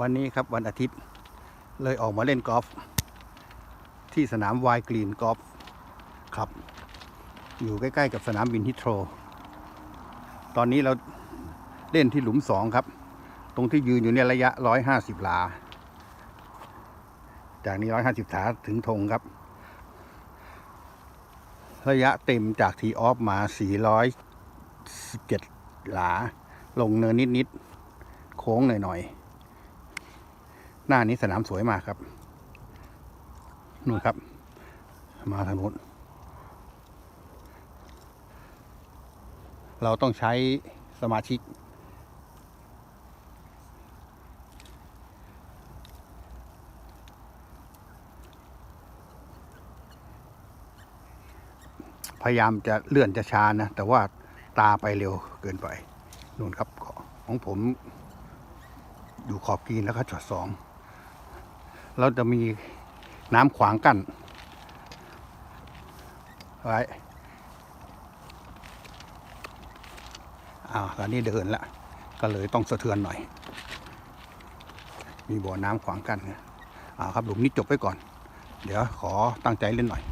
วันนี้ครับวันอาทิตย์ เลยออกมาเล่นกอล์ฟที่สนามวายกรีนกอล์ฟครับ อยู่ใกล้ๆกับสนามบินฮิตโรตอนนี้เราเล่นที่หลุมสองครับ ตรงที่ยืนอยู่เนี่ยระยะร้อยห้าสิบหลา จากนี้ร้อยห้าสิบหลาถึงธงครับ ระยะเต็มจากทีออฟมาสี่ร้อยสิบเจ็ดหลา ลงเนินนิดๆโค้งหน่อยๆ หน้านี้สนามสวยมากครับนู่นครับ มาทางนู้นเราต้องใช้สมาชิก พยายามจะเลื่อนจะช้านะ แต่ว่าตาไปเร็วเกินไปนู่นครับ ของผมอยู่ขอบกีนแล้วก็ช็อตสอง เราจะมีน้ำขวางกั้นไว้อ้าวตอนนี้เดินละก็เลยต้องสะเทือนหน่อย มีบ่อน้ำขวางกั้นนะอ่าครับหลุมนี้จบไปก่อน เดี๋ยวขอตั้งใจเล่นหน่อย